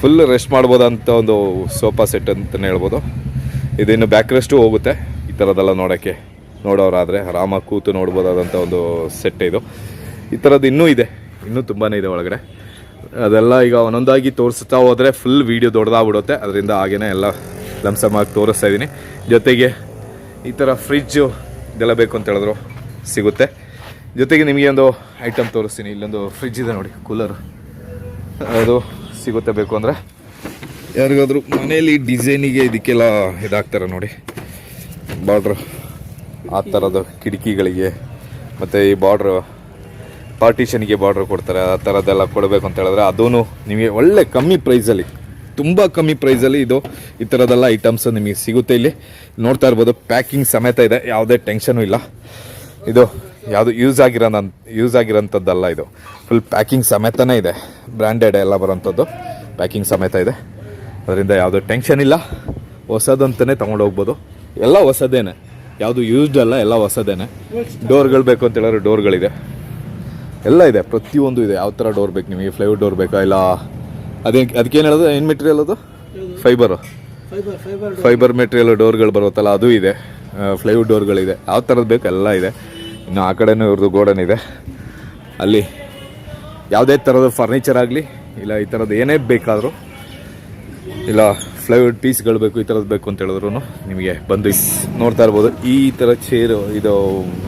ಫುಲ್ ರೆಸ್ಟ್ ಮಾಡ್ಬೋದಂತ ಒಂದು ಸೋಫಾ ಸೆಟ್ ಅಂತಲೇ ಹೇಳ್ಬೋದು. ಇದಿನ್ನು ಬ್ಯಾಕ್ ರೆಸ್ಟು ಹೋಗುತ್ತೆ. ಈ ಥರದ್ದೆಲ್ಲ ನೋಡೋಕ್ಕೆ ನೋಡೋರಾದರೆ ಆರಾಮಾಗಿ ಕೂತು ನೋಡ್ಬೋದಾದಂಥ ಒಂದು ಸೆಟ್ ಇದು. ಈ ಥರದ್ದು ಇನ್ನೂ ಇದೆ. ಇನ್ನೂ ತುಂಬಾ ಇದೆ ಒಳಗಡೆ. ಅದೆಲ್ಲ ಈಗ ಒಂದೊಂದಾಗಿ ತೋರಿಸ್ತಾ ಹೋದರೆ ಫುಲ್ ವೀಡಿಯೋ ದೊಡ್ಡದಾಗ್ಬಿಡುತ್ತೆ ಅದರಿಂದ ಹಾಗೇ ಎಲ್ಲ ಲಂಸಮಾಗಿ ತೋರಿಸ್ತಾ ಇದ್ದೀನಿ ಜೊತೆಗೆ ಈ ಥರ ಫ್ರಿಜ್ಜು ಇದೆಲ್ಲ ಬೇಕು ಅಂತ ಹೇಳಿದ್ರು ಸಿಗುತ್ತೆ. ಜೊತೆಗೆ ನಿಮಗೆ ಒಂದು ಐಟಮ್ ತೋರಿಸ್ತೀನಿ. ಇಲ್ಲೊಂದು ಫ್ರಿಜ್ ಇದೆ ನೋಡಿ ಕೂಲರ್ ಅದು ಸಿಗುತ್ತೆ ಬೇಕು ಅಂದರೆ? ಯಾರಿಗಾದರೂ ಮನೇಲಿ ಡಿಸೈನಿಗೆ ಇದಕ್ಕೆಲ್ಲ ಇದಾಗ್ತಾರೆ ನೋಡಿ. ಬಾರ್ಡ್ರ್ ಆ ಥರದ ಕಿಟಕಿಗಳಿಗೆ, ಮತ್ತು ಈ ಬಾರ್ಡ್ರ್ ಪಾರ್ಟಿಷನ್ಗೆ ಬಾರ್ಡ್ರ್ ಕೊಡ್ತಾರೆ, ಆ ಥರದ್ದೆಲ್ಲ ಕೊಡಬೇಕು ಅಂತ ಹೇಳಿದ್ರೆ ಅದೂ ನಿಮಗೆ ಒಳ್ಳೆ ಕಮ್ಮಿ ಪ್ರೈಸಲ್ಲಿ, ತುಂಬ ಕಮ್ಮಿ ಪ್ರೈಸಲ್ಲಿ ಇದು, ಈ ಥರದ್ದೆಲ್ಲ ಐಟಮ್ಸ್ ನಿಮಗೆ ಸಿಗುತ್ತೆ ಇಲ್ಲಿ. ನೋಡ್ತಾ ಇರ್ಬೋದು, ಪ್ಯಾಕಿಂಗ್ ಸಮೇತ ಇದೆ, ಯಾವುದೇ ಟೆನ್ಷನು ಇಲ್ಲ. ಇದು ಯಾವುದು ಯೂಸ್ ಆಗಿರೋ ಯೂಸ್ ಆಗಿರೋಂಥದ್ದಲ್ಲ ಇದು. ಫುಲ್ ಪ್ಯಾಕಿಂಗ್ ಸಮೇತನೇ ಇದೆ. ಬ್ರ್ಯಾಂಡೆಡ್ ಎಲ್ಲ ಬರೋಂಥದ್ದು. ಪ್ಯಾಕಿಂಗ್ ಸಮೇತ ಇದೆ. ಅದರಿಂದ ಯಾವುದು ಟೆನ್ಷನ್ ಇಲ್ಲ. ಹೊಸದಂತಲೇ ತೊಗೊಂಡು ಹೋಗ್ಬೋದು. ಎಲ್ಲ ಹೊಸದೇನೆ. ಯಾವುದು ಯೂಸ್ಡ್ ಅಲ್ಲ, ಎಲ್ಲ ಹೊಸದೇನೆ. ಡೋರ್ಗಳು ಬೇಕು ಅಂತ ಹೇಳಿದ್ರೆ ಡೋರ್ಗಳಿದೆ ಎಲ್ಲ ಇದೆ. ಪ್ರತಿಯೊಂದು ಇದೆ. ಯಾವ ಥರ ಡೋರ್ ಬೇಕು ನಿಮಗೆ? ಫ್ಲೈವುಡ್ ಡೋರ್ ಬೇಕಾ? ಇಲ್ಲ. ಅದೇ ಅದಕ್ಕೇನು ಹೇಳೋದು? ಏನು ಮೆಟೀರಿಯಲ್ ಅದು? ಫೈಬರ್ ಫೈಬರ್ ಮೆಟೀರಿಯಲ್ ಡೋರ್ಗಳು ಬರುತ್ತಲ್ಲ, ಅದು ಇದೆ. ಫ್ಲೈವುಡ್ ಡೋರ್ಗಳಿದೆ ಯಾವ ಥರದ್ದು ಬೇಕು? ಎಲ್ಲ ಇದೆ. ಇನ್ನು ಆ ಕಡೆನೂ ಇವ್ರದ್ದು ಗೋಡನ್ ಇದೆ. ಅಲ್ಲಿ ಯಾವುದೇ ಥರದ ಫರ್ನಿಚರ್ ಆಗಲಿ, ಇಲ್ಲ ಈ ಥರದ್ದು ಏನೇ ಬೇಕಾದರೂ, ಇಲ್ಲ ಫ್ಲೈವುಡ್ ಪೀಸ್ಗಳು ಬೇಕು, ಈ ಥರದ್ದು ಬೇಕು ಅಂತ ಹೇಳಿದ್ರು ನಿಮಗೆ ಬಂದು ನೋಡ್ತಾ ಇರ್ಬೋದು. ಈ ಥರ ಚೇರು ಇದು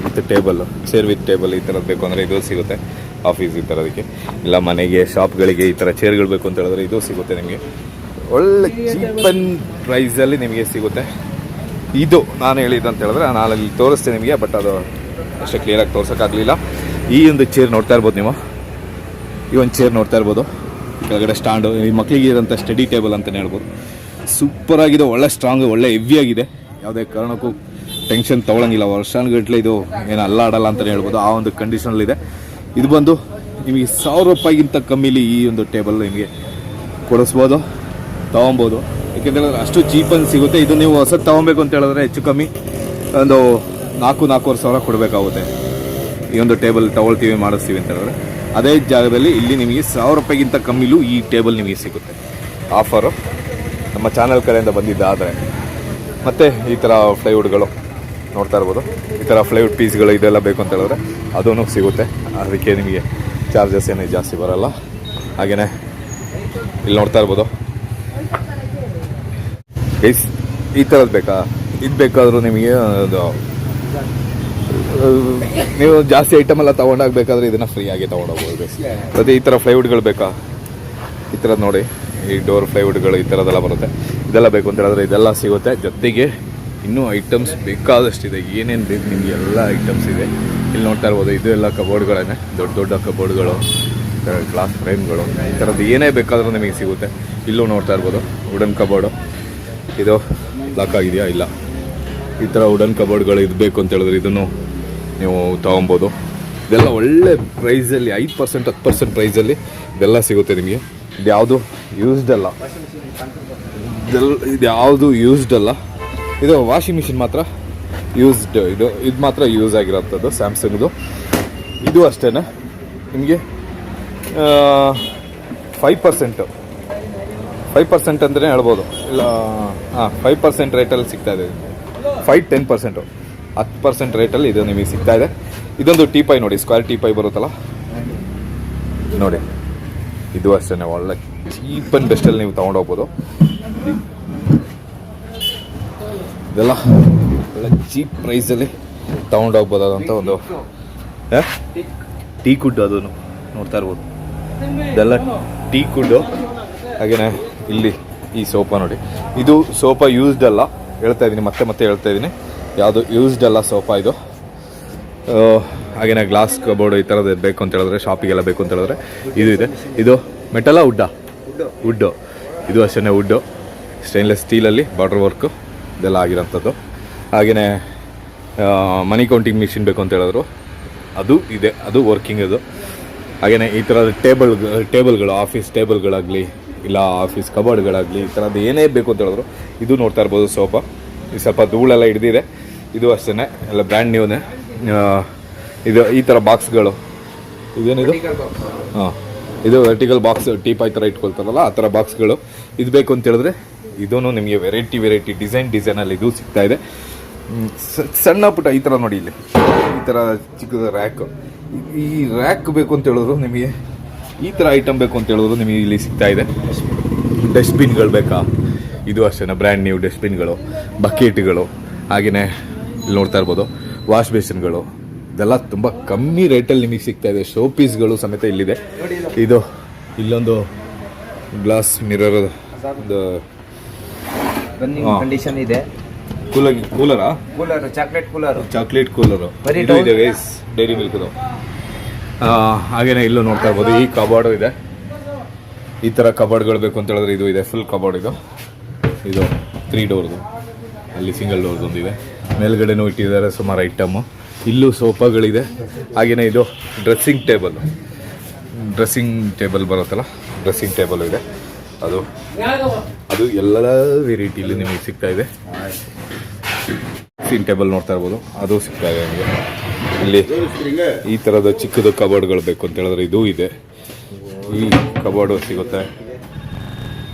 with table chair with table ಈ ಥರದ್ದು ಬೇಕು ಅಂದರೆ ಇದು ಸಿಗುತ್ತೆ. ಆಫೀಸ್ ಈ ಥರದಕ್ಕೆ ಇಲ್ಲ ಮನೆಗೆ ಶಾಪ್ಗಳಿಗೆ ಈ ಥರ ಚೇರ್ಗಳು ಬೇಕು ಅಂತ ಹೇಳಿದ್ರೆ ಇದು ಸಿಗುತ್ತೆ ನಿಮಗೆ. ಒಳ್ಳೆ ಚೀಪ್ ಅಂಡ್ ಪ್ರೈಸಲ್ಲಿ ನಿಮಗೆ ಸಿಗುತ್ತೆ. ಇದು ನಾನು ಹೇಳಿದ್ದು ಅಂತ ಹೇಳಿದ್ರೆ ನಾನು ಅಲ್ಲಿ ತೋರಿಸ್ತೇನೆ ನಿಮಗೆ ಬಟ್ ಅದು ಅಷ್ಟೇ ಕ್ಲಿಯರಾಗಿ ತೋರ್ಸೋಕ್ಕಾಗಲಿಲ್ಲ ಈ ಒಂದು ಚೇರ್ ನೋಡ್ತಾ ಇರ್ಬೋದು ನೀವು. ಈ ಒಂದು ಚೇರ್ ನೋಡ್ತಾ ಇರ್ಬೋದು. ಕೆಳಗಡೆ ಸ್ಟ್ಯಾಂಡು ಈ ಮಕ್ಕಳಿಗೆ ಇರೋಂಥ ಸ್ಟಡಿ ಟೇಬಲ್ ಅಂತಲೇ ಹೇಳ್ಬೋದು. ಸೂಪರ್ ಆಗಿದೆ, ಒಳ್ಳೆ ಸ್ಟ್ರಾಂಗ್ ಒಳ್ಳೆ ಹೆವಿ ಆಗಿದೆ. ಯಾವುದೇ ಕಾರಣಕ್ಕೂ ಟೆನ್ಷನ್ ತೊಗೊಳಂಗಿಲ್ಲ. ವರ್ಷಾನುಗಟ್ಟಲೆ ಇದು ಏನು ಅಲ್ಲಾಡಲ್ಲ ಅಂತಲೇ ಹೇಳ್ಬೋದು. ಆ ಒಂದು ಕಂಡೀಷನಲ್ಲಿದೆ ಇದು ಬಂದು ನಿಮಗೆ ಸಾವಿರ ರೂಪಾಯಿಗಿಂತ ಕಮ್ಮಿಲಿ ಈ ಒಂದು ಟೇಬಲ್ ನಿಮಗೆ ಕೊಡಿಸ್ಬೋದು, ತೊಗೊಬೋದು. ಏಕೆಂದರೆ ಅಷ್ಟು ಚೀಪಲ್ಲಿ ಸಿಗುತ್ತೆ. ಇದು ನೀವು ಹೊಸದು ತೊಗೊಬೇಕು ಅಂತ ಹೇಳಿದ್ರೆ ಹೆಚ್ಚು ಕಮ್ಮಿ. ಒಂದು ನಾಲ್ಕು, ನಾಲ್ಕೂವರೆ ಸಾವಿರ ಕೊಡಬೇಕಾಗುತ್ತೆ. ಈ ಒಂದು ಟೇಬಲ್ ತಗೊಳ್ತೀವಿ ಮಾಡಿಸ್ತೀವಿ ಅಂತ ಹೇಳಿದ್ರೆ, ಅದೇ ಜಾಗದಲ್ಲಿ ಇಲ್ಲಿ ನಿಮಗೆ ಸಾವಿರ ರೂಪಾಯಿಗಿಂತ ಕಮ್ಮಿಲೂ ಈ ಟೇಬಲ್ ನಿಮಗೆ ಸಿಗುತ್ತೆ. ಆಫರು ನಮ್ಮ ಚಾನಲ್ ಕಡೆಯಿಂದ ಬಂದಿದ್ದಾದರೆ ಮತ್ತು ಈ ಥರ ಫ್ಲೈವುಡ್ಗಳು ನೋಡ್ತಾ ಇರ್ಬೋದು. ಈ ಥರ ಫ್ಲೈವುಡ್ ಪೀಸ್ಗಳು ಇದೆಲ್ಲ ಬೇಕು ಅಂತ ಹೇಳಿದ್ರೆ ಅದೂ ಸಿಗುತ್ತೆ. ಅದಕ್ಕೆ ನಿಮಗೆ ಚಾರ್ಜಸ್ ಏನೇ ಜಾಸ್ತಿ ಬರೋಲ್ಲ. ಹಾಗೆಯೇ ಇಲ್ಲಿ ನೋಡ್ತಾ ಇರ್ಬೋದು. ಈ ಥರದ್ದು ಬೇಕಾ? ಇದು ಬೇಕಾದರೂ ನಿಮಗೆ ನೀವು ಜಾಸ್ತಿ ಐಟಮ್ ಎಲ್ಲ ತೊಗೊಂಡಾಗಬೇಕಾದ್ರೆ ಇದನ್ನು ಫ್ರೀಯಾಗಿ ತೊಗೊಂಡೋಗ್ಬೋದು. ಮತ್ತು ಈ ಥರ ಫ್ಲೈವುಡ್ಗಳು ಬೇಕಾ? ಈ ಥರದ್ದು ನೋಡಿ ಈ ಡೋರ್ ಫ್ಲೈವುಡ್ಗಳು ಈ ಥರದ್ದೆಲ್ಲ ಬರುತ್ತೆ. ಇದೆಲ್ಲ ಬೇಕು ಅಂತ ಹೇಳಿದ್ರೆ ಇದೆಲ್ಲ ಸಿಗುತ್ತೆ. ಜೊತೆಗೆ ಇನ್ನೂ ಐಟಮ್ಸ್ ಬೇಕಾದಷ್ಟಿದೆ. ಏನೇನು ಬೇಕು ನಿಮಗೆ ಎಲ್ಲ ಐಟಮ್ಸ್ ಇದೆ. ಇಲ್ಲಿ ನೋಡ್ತಾ ಇರ್ಬೋದು ಇದು ಎಲ್ಲ ಕಬೋರ್ಡ್ಗಳೇ ದೊಡ್ಡ ದೊಡ್ಡ ಕಬೋರ್ಡ್ಗಳು ಗ್ಲಾಸ್ ಫ್ರೇಮ್ಗಳು ಈ ಥರದ್ದು ಏನೇ ಬೇಕಾದರೂ ನಿಮಗೆ ಸಿಗುತ್ತೆ. ಇಲ್ಲೂ ನೋಡ್ತಾ ಇರ್ಬೋದು ವುಡನ್ ಕಬೋರ್ಡು ಇದು ಲಾಕ್ ಆಗಿದೆಯಾ? ಇಲ್ಲ. ಈ ಥರ ವುಡನ್ ಕಬೋರ್ಡ್ಗಳು ಇರಬೇಕು ಬೇಕು ಅಂತ ಹೇಳಿದ್ರೆ ಇದನ್ನು ನೀವು ತೊಗೊಬೋದು. ಇದೆಲ್ಲ ಒಳ್ಳೆ ಪ್ರೈಸಲ್ಲಿ ಐದು ಪರ್ಸೆಂಟ್ ಹತ್ತು ಪರ್ಸೆಂಟ್ ಪ್ರೈಸಲ್ಲಿ ಇದೆಲ್ಲ ಸಿಗುತ್ತೆ ನಿಮಗೆ. ಇದು ಯಾವುದು? ಯೂಸ್ಡ್ ಅಲ್ಲ. ಇದೆಲ್ಲ, ಇದು ಯಾವುದು ಯೂಸ್ಡ್ ಅಲ್ಲ. ಇದು ವಾಷಿಂಗ್ ಮಿಷಿನ್ ಮಾತ್ರ ಯೂಸ್ಡ್ ಇದು ಇದು ಮಾತ್ರ ಯೂಸ್ ಆಗಿರೋಂಥದ್ದು ಸ್ಯಾಮ್ಸಂಗ್ದು ಇದು ಅಷ್ಟೇ ನಿಮಗೆ ಫೈವ್ ಪರ್ಸೆಂಟು ಫೈವ್ ಪರ್ಸೆಂಟ್ ಅಂತಲೇ ಹೇಳ್ಬೋದು. ಇಲ್ಲ ಹಾಂ ಫೈವ್ ಪರ್ಸೆಂಟ್ ರೇಟಲ್ಲಿ ಸಿಗ್ತಾಯಿದೆ ಫೈವ್ ಟೆನ್ ಪರ್ಸೆಂಟು ಹತ್ತು ಪರ್ಸೆಂಟ್ ರೇಟಲ್ಲಿ ಇದು ನಿಮಗೆ ಸಿಗ್ತಾ ಇದೆ. ಇದೊಂದು ಟೀಪೈ ನೋಡಿ ಸ್ಕ್ವೇರ್ ಟೀಪೈ ಬರುತ್ತಲ್ಲ? ನೋಡಿ. ಇದು ಅಷ್ಟೇ ಒಳ್ಳೆ ಚೀಪ್ ಆ್ಯಂಡ್ ಬೆಸ್ಟಲ್ಲಿ ನೀವು ತೊಗೊಂಡೋಗ್ಬೋದು ಇದೆಲ್ಲ ಒಳ್ಳೆ ಚೀಪ್ ಪ್ರೈಸಲ್ಲಿ ತೊಗೊಂಡೋಗ್ಬೋದಾದಂಥ ಒಂದು ಟೀ ಕುಡ್ಡು ಅದನ್ನು ನೋಡ್ತಾ ಇರ್ಬೋದು. ಇದೆಲ್ಲ ಟೀ ಕುಡ್ಡು ಹಾಗೆಯೇ ಇಲ್ಲಿ ಈ ಸೋಫಾ ನೋಡಿ. ಇದು ಸೋಫಾ ಯೂಸ್ಡ್ ಅಲ್ಲ. ಹೇಳ್ತಾ ಇದ್ದೀನಿ, ಮತ್ತೆ ಮತ್ತೆ ಹೇಳ್ತಾ ಇದ್ದೀನಿ. ಯಾವುದು ಯೂಸ್ಡ್ ಅಲ್ಲ ಸೋಫಾ ಇದು. ಹಾಗೇನೆ ಗ್ಲಾಸ್ ಕಬೋರ್ಡ್ ಈ ಥರದ್ದು ಬೇಕು ಅಂತ ಹೇಳಿದ್ರೆ ಶಾಪಿಗೆಲ್ಲ ಬೇಕು ಅಂತ ಹೇಳಿದ್ರೆ ಇದು ಇದೆ. ಇದು ಮೆಟಲ ವುಡ್ಡಾ ವುಡ್ಡು ಇದು ಅಷ್ಟೇ ವುಡ್ಡು ಸ್ಟೈನ್ಲೆಸ್ ಸ್ಟೀಲಲ್ಲಿ ಬಾರ್ಡರ್ ವರ್ಕು ಇದೆಲ್ಲ ಆಗಿರೋಂಥದ್ದು. ಹಾಗೆಯೇ ಮನಿ ಕೌಂಟಿಂಗ್ ಮಿಷಿನ್ ಬೇಕು ಅಂತ ಹೇಳಿದ್ರು. ಅದು ಇದೆ. ಅದು ವರ್ಕಿಂಗ್ ಅದು. ಹಾಗೆಯೇ ಈ ಥರದ ಟೇಬಲ್ ಟೇಬಲ್ಗಳು ಆಫೀಸ್ ಟೇಬಲ್ಗಳಾಗಲಿ ಇಲ್ಲ ಆಫೀಸ್ ಕಬೋರ್ಡ್ಗಳಾಗಲಿ ಈ ಥರದ್ದು ಏನೇ ಬೇಕು ಅಂತ ಹೇಳಿದ್ರು. ಇದು ನೋಡ್ತಾ ಇರ್ಬೋದು ಸೋಫಾ. ಇದು ಸ್ವಲ್ಪ ಧೂಳೆಲ್ಲ ಹಿಡ್ದಿದೆ. ಇದು ಅಷ್ಟೇ ಎಲ್ಲ ಬ್ರ್ಯಾಂಡ್ ನ್ಯೂನೇ ಇದು ಈ ಥರ ಬಾಕ್ಸ್ಗಳು ಇದೇನಿದು? ಹಾಂ ಇದು ವರ್ಟಿಕಲ್ ಬಾಕ್ಸ್ ಟೀಪ್ ಆ ಥರ ಇಟ್ಕೊಳ್ತಾರಲ್ಲ ಆ ಥರ ಬಾಕ್ಸ್ಗಳು ಇದು ಬೇಕು ಅಂತ ಹೇಳಿದ್ರೆ ಇದೂ ನಿಮಗೆ ವೆರೈಟಿ ವೆರೈಟಿ ಡಿಸೈನ್ ಡಿಸೈನಲ್ಲಿ ಇದು ಸಿಗ್ತಾ ಇದೆ. ಸಣ್ಣ ಪುಟ್ಟ ಈ ಥರ ನೋಡಿ ಇಲ್ಲಿ. ಈ ಥರ ಚಿಕ್ಕದ ರ್ಯಾಕ್ ಈ ರ್ಯಾಕ್ ಬೇಕು ಅಂತ ಹೇಳಿದ್ರು ನಿಮಗೆ ಈ ಥರ ಐಟಮ್ ಬೇಕು ಅಂತ ಹೇಳಿದ್ರು ನಿಮಗೆ ಇಲ್ಲಿ ಸಿಗ್ತಾ ಇದೆ. ಡಸ್ಟ್ಬಿನ್ಗಳು ಬೇಕಾ? ಇದು ಅಷ್ಟೇ ಬ್ರ್ಯಾಂಡ್ ನ್ಯೂ ಡಸ್ಟ್ಬಿನ್ಗಳು ಬಕೆಟ್ಗಳು ಹಾಗೆಯೇ ಇಲ್ಲಿ ನೋಡ್ತಾ ಇರ್ಬೋದು. ವಾಶ್ ಬೇಸಿನ್ಗಳು ಇದೆಲ್ಲ ತುಂಬ ಕಮ್ಮಿ ರೇಟಲ್ಲಿ ನಿಮಗೆ ಸಿಗ್ತಾ ಇದೆ. ಶೋ ಪೀಸ್ಗಳು ಸಮೇತ ಇಲ್ಲಿದೆ. ಇದು ಇಲ್ಲೊಂದು ಗ್ಲಾಸ್ ಮಿರರ್ ಕಂಡೀಷನ್ ಇದೆ. Cooler ಕೂಲರಾ cooler chocolate cooler chocolate cooler dairy ಮಿಲ್ಕ್ದು ಹಾಗೇನೆ ಇಲ್ಲೂ ನೋಡ್ತಾ ಇರ್ಬೋದು. ಈ ಕಬಾರ್ಡು ಇದೆ. ಈ ಥರ ಕಬಾರ್ಡ್ಗಳು ಬೇಕು ಅಂತ ಹೇಳಿದ್ರೆ ಇದು ಇದೆ. ಫುಲ್ ಕಬಾರ್ಡ್ ಇದು. ಇದು ತ್ರೀ ಡೋರ್ದು ಅಲ್ಲಿ ಸಿಂಗಲ್ ಡೋರ್ದು ಒಂದಿದೆ ಮೇಲ್ಗಡೆನೂ ಇಟ್ಟಿದ್ದಾರೆ. ಸುಮಾರು ಐಟಮ್ಮು ಇಲ್ಲೂ ಸೋಫಾಗಳಿದೆ. ಹಾಗೆಯೇ ಇದು ಡ್ರೆಸ್ಸಿಂಗ್ ಟೇಬಲ್ ಡ್ರೆಸ್ಸಿಂಗ್ ಟೇಬಲ್ ಬರುತ್ತಲ್ಲ? ಡ್ರೆಸ್ಸಿಂಗ್ ಟೇಬಲ್ ಇದೆ. ಅದು. ಅದು ಎಲ್ಲ ವೆರೈಟಿಲಿ ನಿಮಗೆ ಸಿಗ್ತಾ ಇದೆ. ಡ್ರೆಸ್ಸಿಂಗ್ ಟೇಬಲ್ ನೋಡ್ತಾ ಇರ್ಬೋದು. ಅದು ಸಿಗ್ತಾ ಇದೆ ನಿಮಗೆ. ಇಲ್ಲಿ ಈ ಥರದ ಚಿಕ್ಕದು ಕಬೋರ್ಡ್ಗಳು ಬೇಕು ಅಂತ ಹೇಳಿದ್ರೆ ಇದು ಇದೆ. ಈ ಕಬೋರ್ಡು ಸಿಗುತ್ತೆ.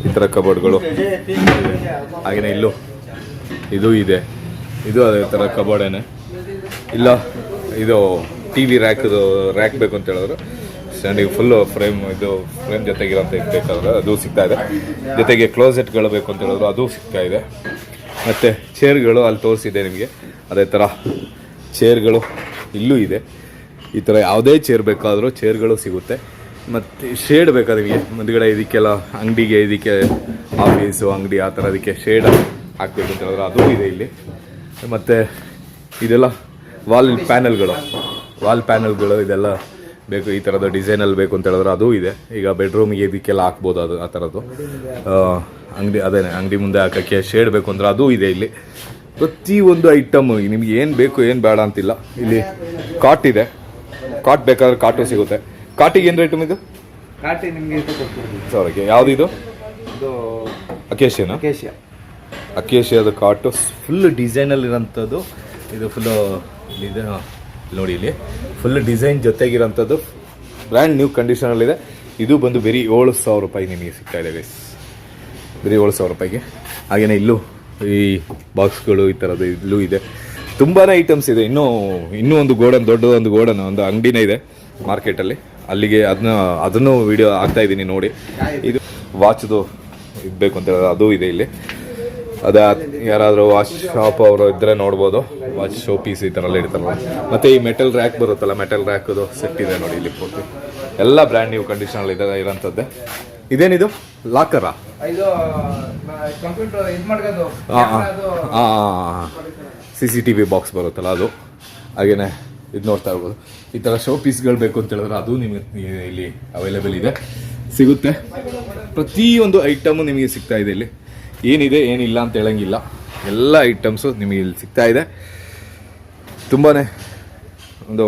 ಈ ಥರ ಕಬೋರ್ಡ್ಗಳು. ಹಾಗೆಯೇ ಇಲ್ಲೂ. ಇದು ಇದೆ. ಇದು ಅದೇ ಥರ ಕಬೋರ್ಡೇನೆ. ಇಲ್ಲ, ಇದು ಟಿ ವಿ ರ್ಯಾಕ್ದು ರ್ಯಾಕ್ ಬೇಕು ಅಂತ ಹೇಳಿದ್ರು. ಸ್ಟ್ಯಾಂಡಿಗೆ ಫುಲ್ಲು ಫ್ರೇಮ್ ಇದು ಫ್ರೇಮ್ ಜೊತೆಗಿರೋಂಥ ಇದು ಬೇಕಾದ್ರೆ ಅದು ಸಿಗ್ತಾ ಇದೆ. ಜೊತೆಗೆ ಕ್ಲೋಸೆಟ್ಗಳು ಬೇಕು ಅಂತ ಹೇಳಿದ್ರು, ಅದು ಸಿಗ್ತಾ ಇದೆ. ಮತ್ತು ಚೇರ್ಗಳು ಅಲ್ಲಿ ತೋರಿಸಿದೆ ನಿಮಗೆ. ಅದೇ ಥರ ಚೇರ್ಗಳು ಇಲ್ಲೂ ಇದೆ. ಈ ಥರ ಯಾವುದೇ ಚೇರ್ ಬೇಕಾದರೂ ಚೇರ್ಗಳು ಸಿಗುತ್ತೆ. ಮತ್ತು ಶೇಡ್ ಬೇಕಾ ನಿಮಗೆ ಮುಂದ್ಗಡೆ ಇದಕ್ಕೆಲ್ಲ ಅಂಗಡಿಗೆ ಇದಕ್ಕೆ ಆಫೀಸು ಅಂಗಡಿ ಆ ಥರ ಅದಕ್ಕೆ ಶೇಡ್ ಹಾಕಬೇಕು ಅಂತ ಹೇಳಿದ್ರೆ ಅದೂ ಇದೆ ಇಲ್ಲಿ. ಮತ್ತು ಇದೆಲ್ಲ ವಾಲ್ ಪ್ಯಾನಲ್ಗಳು ವಾಲ್ ಪ್ಯಾನಲ್ಗಳು ಇದೆಲ್ಲ ಬೇಕು, ಈ ಥರದ ಡಿಸೈನಲ್ಲಿ ಬೇಕು ಅಂತ ಹೇಳಿದ್ರೆ ಅದೂ ಇದೆ. ಈಗ ಬೆಡ್ರೂಮಿಗೆ ಇದಕ್ಕೆಲ್ಲ ಹಾಕ್ಬೋದು ಅದು ಆ ಥರದ್ದು ಅಂಗಡಿ ಅದೇ ಅಂಗಡಿ ಮುಂದೆ ಹಾಕೋಕ್ಕೆ ಶೇಡ್ ಬೇಕು ಅಂದರೆ ಅದು ಇದೆ ಇಲ್ಲಿ. ಪ್ರತಿಯೊಂದು ಐಟಮ್ ನಿಮ್ಗೆ ಏನು ಬೇಕು ಏನು ಬೇಡ ಅಂತಿಲ್ಲ. ಇಲ್ಲಿ ಕಾಟ್ ಇದೆ. ಕಾಟ್ ಬೇಕಾದ್ರೆ ಕಾಟು ಸಿಗುತ್ತೆ. ಕಾಟಿಗೆ ಏನು ರೇಟು ಇದು ಕಾಟಿ ನಿಮಗೆ ಸಾವಿರಕ್ಕೆ ಯಾವುದು ಇದು? ಇದು ಅಕೇಶಿಯನಾ ಕೇಶಿಯ ಅಕೇಶಿಯಾದ ಕಾಟು ಫುಲ್ ಡಿಸೈನಲ್ಲಿರೋಂಥದ್ದು ಇದು ಫುಲ್ಲು ಇದೆ ನೋಡಿ ಇಲ್ಲಿ. ಫುಲ್ ಡಿಸೈನ್ ಜೊತೆಗಿರೋಂಥದ್ದು. ಬ್ರ್ಯಾಂಡ್ ನ್ಯೂ ಕಂಡೀಷನಲ್ಲಿದೆ ಇದು. ಬಂದು ಬರೀ ಏಳು ಸಾವಿರ ರೂಪಾಯಿ ನಿಮಗೆ ಸಿಗ್ತಾ ಇದೆ ಗೈಸ್ ಬರೀ ಏಳು ಸಾವಿರ ರೂಪಾಯಿಗೆ. ಹಾಗೆಯೇ ಇಲ್ಲೂ ಈ ಬಾಕ್ಸ್ಗಳು ಈ ಥರದ್ದು ಇಲ್ಲೂ ಇದೆ. ತುಂಬಾ ಐಟಮ್ಸ್ ಇದೆ. ಇನ್ನೂ ಇನ್ನೂ ಒಂದು ಗೋಡನ್ ದೊಡ್ಡ ಒಂದು ಗೋಡನ್, ಒಂದು ಅಂಗಡಿನೇ ಇದೆ ಮಾರ್ಕೆಟಲ್ಲಿ. ಅಲ್ಲಿಗೆ ಅದನ್ನ ಅದನ್ನು ವಿಡಿಯೋ ಹಾಕ್ತಾ ಇದ್ದೀನಿ ನೋಡಿ. ಇದು ವಾಚ್ದು ಇರಬೇಕು ಬೇಕು ಅಂತ ಅದು ಇದೆ ಇಲ್ಲಿ. ಅದೇ ಯಾರಾದರೂ ವಾಚ್ ಶಾಪ್ ಅವರು ಇದ್ರೆ ನೋಡ್ಬೋದು. ವಾಚ್ ಶೋ ಪೀಸ್ ಈ ಥರ ಎಲ್ಲ ಇಡ್ತಾರಲ್ಲ ಮತ್ತು ಈ ಮೆಟಲ್ ರ್ಯಾಕ್ ಬರುತ್ತಲ್ಲ ಮೆಟಲ್ ರ್ಯಾಕ್ದು ಸೆಟ್ ಇದೆ ನೋಡಿ ಇಲ್ಲಿ ಪೂರ್ತಿ. ಎಲ್ಲ ಬ್ರ್ಯಾಂಡ್ ನ್ಯೂ ಕಂಡೀಷನಲ್ಲಿ ಇದೆ, ಇರೋಂಥದ್ದೇ. ಇದೇನಿದು? ಲಾಕರಾ ಇದು ಕಂಪ್ಯೂಟರ್ ಇದು ಮಾಡ್ಕೋದು. C C T V box ಬರುತ್ತಲ್ಲ ಅದು? ಹಾಗೇನೆ ಇದು ನೋಡ್ತಾ ಇರ್ಬೋದು. ಈ ಥರ ಶೋ ಪೀಸ್ಗಳು ಬೇಕು ಅಂತ ಹೇಳಿದ್ರೆ ಅದು ನಿಮಗೆ ಇಲ್ಲಿ ಅವೈಲೇಬಲ್ ಇದೆ. ಸಿಗುತ್ತೆ. ಪ್ರತಿಯೊಂದು ಐಟಮು ನಿಮಗೆ ಸಿಗ್ತಾ ಇದೆ ಇಲ್ಲಿ. ಏನಿದೆ ಏನಿಲ್ಲ ಅಂತ ಹೇಳಂಗಿಲ್ಲ. ಎಲ್ಲ ಐಟಮ್ಸು ನಿಮಗೆ ಇಲ್ಲಿ ಸಿಗ್ತಾ ಇದೆ. ತುಂಬಾ ಒಂದು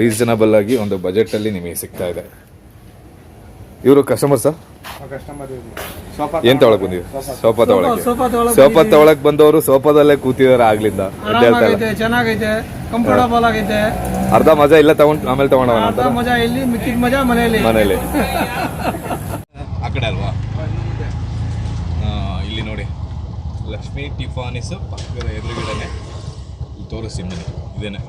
ರೀಸನಬಲ್ ಆಗಿ ಒಂದು ಬಜೆಟಲ್ಲಿ ನಿಮಗೆ ಸಿಗ್ತಾ ಇದೆ. ಇವರು ಕಸ್ಟಮರ್ ಸರ್ ಏನ್ ತಗೊಳಕ್ ಬಂದಿದೆ? ಸೋಫಾ. ತಗೊಳಕ್ಕೆ ಸೋಫಾ ತಗೊಳಕ್ ಬಂದವರು ಸೋಫಾದಲ್ಲೇ ಕೂತಿದಾರೆ ಆಗ್ಲಿಂದ. ಚೆನ್ನಾಗೈತೆ ಕಂಫರ್ಟಬಲ್ ಆಗೈತೆ. ಅರ್ಧ ಮಜಾ ಇಲ್ಲ ತಗೊಂಡ್ ಆಮೇಲೆ ತಗೊಂಡ್ ಅಂತ? ಅರ್ಧ ಮಜಾ ಇಲ್ಲಿ ಮಿಕ್ಕಿದ ಮಜಾ ಮನೆಯಲ್ಲಿ. ಮನೇಲಿ ಆ ಕಡೆ ಅಲ್ವಾ? ಇಲ್ಲಿ ನೋಡಿ. ಲಕ್ಷ್ಮಿ ಟಿಫಾನಿಸ್ ಪಕ್ಕದ ಎದುರುಗಡೆನೆ. ಇಲ್ಲಿ ತೋರಿಸ್ತೀನಿ ಬನ್ನಿ ಇದೇನೆ.